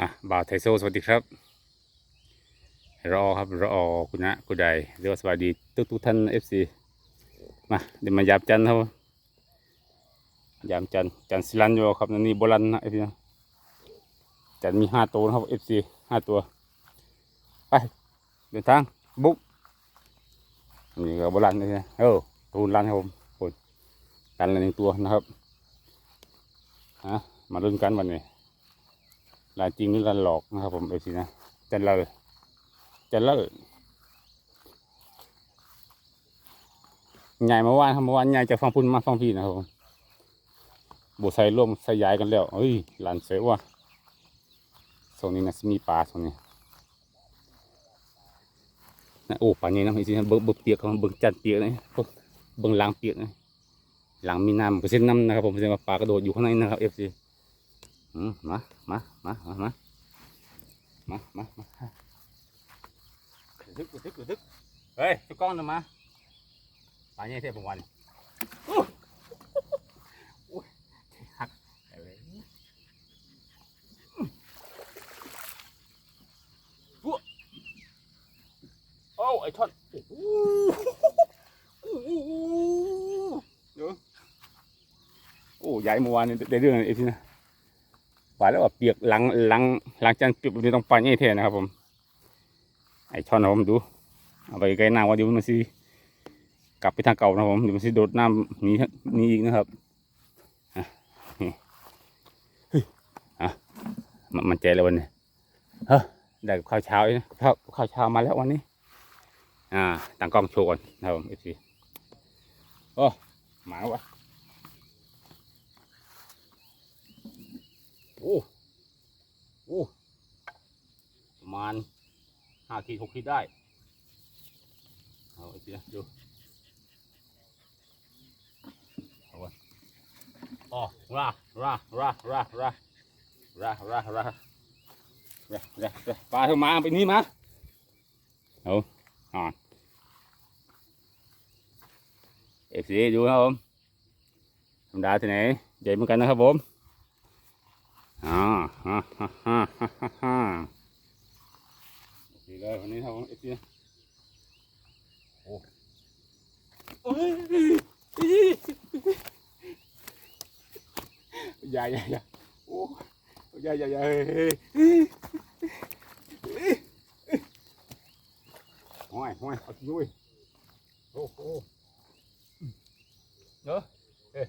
อะบ่าวไทโซสวัสดีครับ รอครับรอคุณนะคุณใดเรียกว่าสวัสดีทุกทุกท่านเอฟซีมาเดี๋ยวมายามจันทร์ครับยามจันทร์จันทร์สิลันอยู่ครับนี่โบราณนะเอฟซีจันทร์มีห้าตัวนะครับเอฟซีห้าตัวไปเดินทางบุ๊กนี่ก็โบราณเลยนะเออตูนรันครับผมคนกันละหนึ่งตัวนะครับฮะมาลุ้นกันวันนี้ ลายจริงหรือลายหลอกนะครับ ผมเอฟซีนะจะเลอจะเลอใหญ่เมื่อวานครับเมื่อวานใหญ่จะฟังพุ่นมาฟังพี่นะครับผมบุใส่ร่วมใส่ย้ายกันแล้วเฮ้ยหลานเสือว่ะโซนนี้นะมีปลาโซนนี้นะโอ้ปลาเนี่ยนะเอฟซีนะเบิ้งเบิ้งเปียกครับเบิ้งจันเปียกเลยเบิ้งเบิ้งหลังเปียกนะหลังมีน้ำเปอร์เซ็นต์น้ำนะครับผมแสดงว่าปลากระโดดอยู่ข้างในนะครับเอฟซี มา มา มา มา มา มา มามาดึกดึกดึกเฮ้ยจุกล้องนะมาปลาเนี่ยเทพวันหักเลยบัวโอ้ไอ้ท่อนโอ้ยายเมื่อวานเดือดเรื่องไอ้ที่นะ ปลาแล้วว่าเปียกหลังหลังหลังจากเปียกไม่ต้องปลาใหญ่แท้นะครับ ผม ไอช่อนนะผมดู เอาไปไกลน้ำว่าเดี๋ยวมันสิกลับไปทางเก่านะครับผมเดี๋ยวมันสิโดดน้ำหนีหนีอีกนะครับอะนี่เฮ้ยอะมันมันใจแล้ววันนี้เฮ้ยได้กับข้าวเช้าเลยนะข้าวข้าวเช้ามาแล้ววันนี้ อ่าต่างกล้องโชว์ก่อนนะครับผมเอฟซีโอ้หมาวะ อ้โอ้ประมาณห้าขีดหกขีดได้เอาไอ้เสียดูเอาไว้อ๋อราราราราราราราราราราราปลาเท่ามาไปนี่มาเอาอ่าเอฟซีดูครับผมธรรมดาที่ไหนใหญ่เหมือนกันนะครับผม อ่าฮ่าฮ่าฮ่าฮ่าฮ่าฮ่าดีเลยวันนี้ครับผมเอฟซีโอ้โอ้ยอย่าอย่าอย่าโอ้อย่าอย่าอย่าเฮ้ยเฮ้ยห้อยห้อยเอาด้วยโอ้โหเนอะเฮ้ย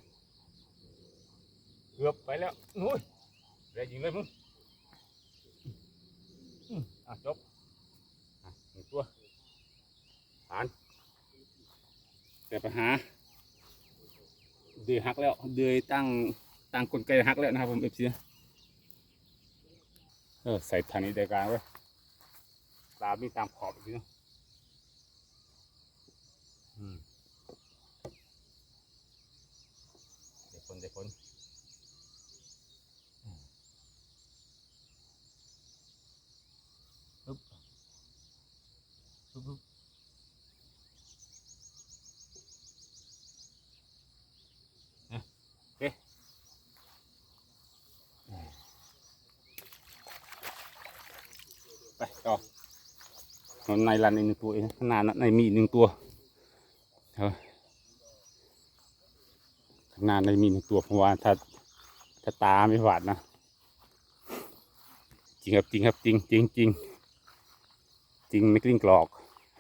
เกือบไปแล้วนู้นได้ยิงเลยมึงอะจบหนึ่งตัวผ่านแต่ปัญหาเดือยหักแล้วเดือยตั้งตั้งกลไกหักแล้วนะครับผมเอฟซีเออใส่ทางนี้ได้การไว้ปลามีตามขอบอีกเนาะอืมเดี๋ยวคนเดี๋ยวคน ปึ๊บปึ๊บปึ๊บอะโอเคไปต่อมัน ในรันอีกหนึ่งตัวเองขนานั้นในมีอีกหนึ่งตัวเออข้างหน้าในมีหนึ่งตัวเพราะว่าถ้าถ้าตาไม่หวาดนะ จริงครับจริงครับจริงจริงจริงจริงไม่กลิ้งกรอก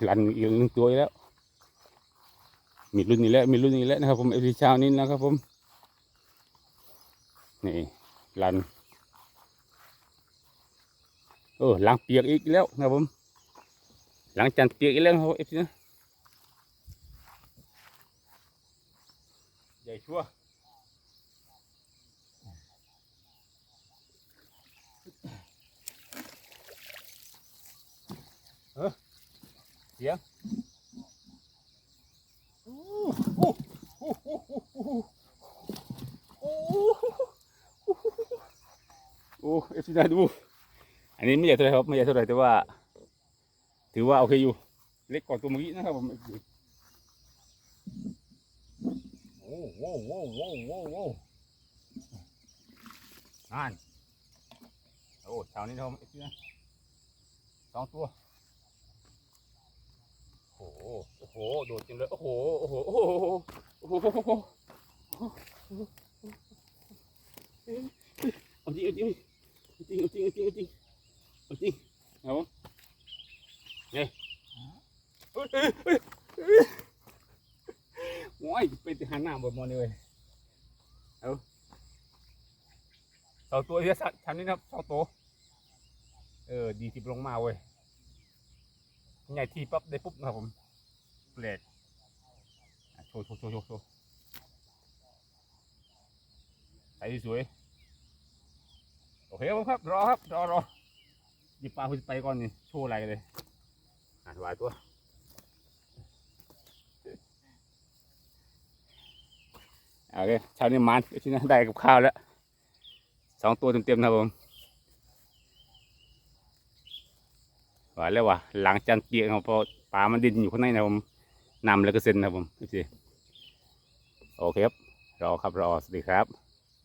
รันอีกหนึ่งตัวอีกแล้ว มีรุ่นนี้แล้วมีรุ่นนี้แล้วนะครับ ผมเอพีเช้านี้นะครับผมนี่รันเออล้างเปียกอีกแล้วนะครับผม หลังจานเปียกอีกแล้วนะครับเอฟซีนะใหญ่ชัวร์เสียงโอ้โหโอ้โหโอ้โหโอ้โหโอ้เอฟซีได้ดู อันนี้ไม่ใหญ่เท่าไหรครับ ไม่ใหญ่เท่าไหรแต่ว่า ถือว่าโอเคอยู่ เล็กกว่าตัวเมื่อกี้นะครับผมโอ้โหโอ้โหโอ้โหโอ้โหนั่นโอ้ชช้านี้นะครับเอฟซีนะสองตัว โอ้โห โอ้โห โดดจริงเลยโอ้โหโอ้โห โอ้โห โอ้โห โอ้โหเอาจริงเอาจริงเอาจริงเอาจริงเอาจริงเอาจริงเอาจริงเอาเนี่ยเฮ้ยเฮ้ยเฮ้ยเฮ้ยโอ้ยไปหันหน้าบนมอนี่เว้ยเอาสองตัวเยอะสัตว์ทำนี่นะสองตัวเออดีที่ลงมาเว้ยใหญ่ทีปั๊บได้ปุ๊บนะครับผมเปลดโชว์โชว์โชว์โชว์โชว์ใส่สวยโอเคครับครับรอครับรอรอหยิบปลาคุณไปก่อนนี่โชว์อะไรกันเลย อ่ายตัวโอเคเช้านี้มันที่นั่นได้กับข้าวแล้วสองตัวเต็มๆนะผมว่าแล้วว่าหลังจานเปียกครับพราะปลามันดินอยู่ข้างในนะผมนำแล้วก็เซ็นนะผมโอเคครับรอครับรอสวัสดีครับ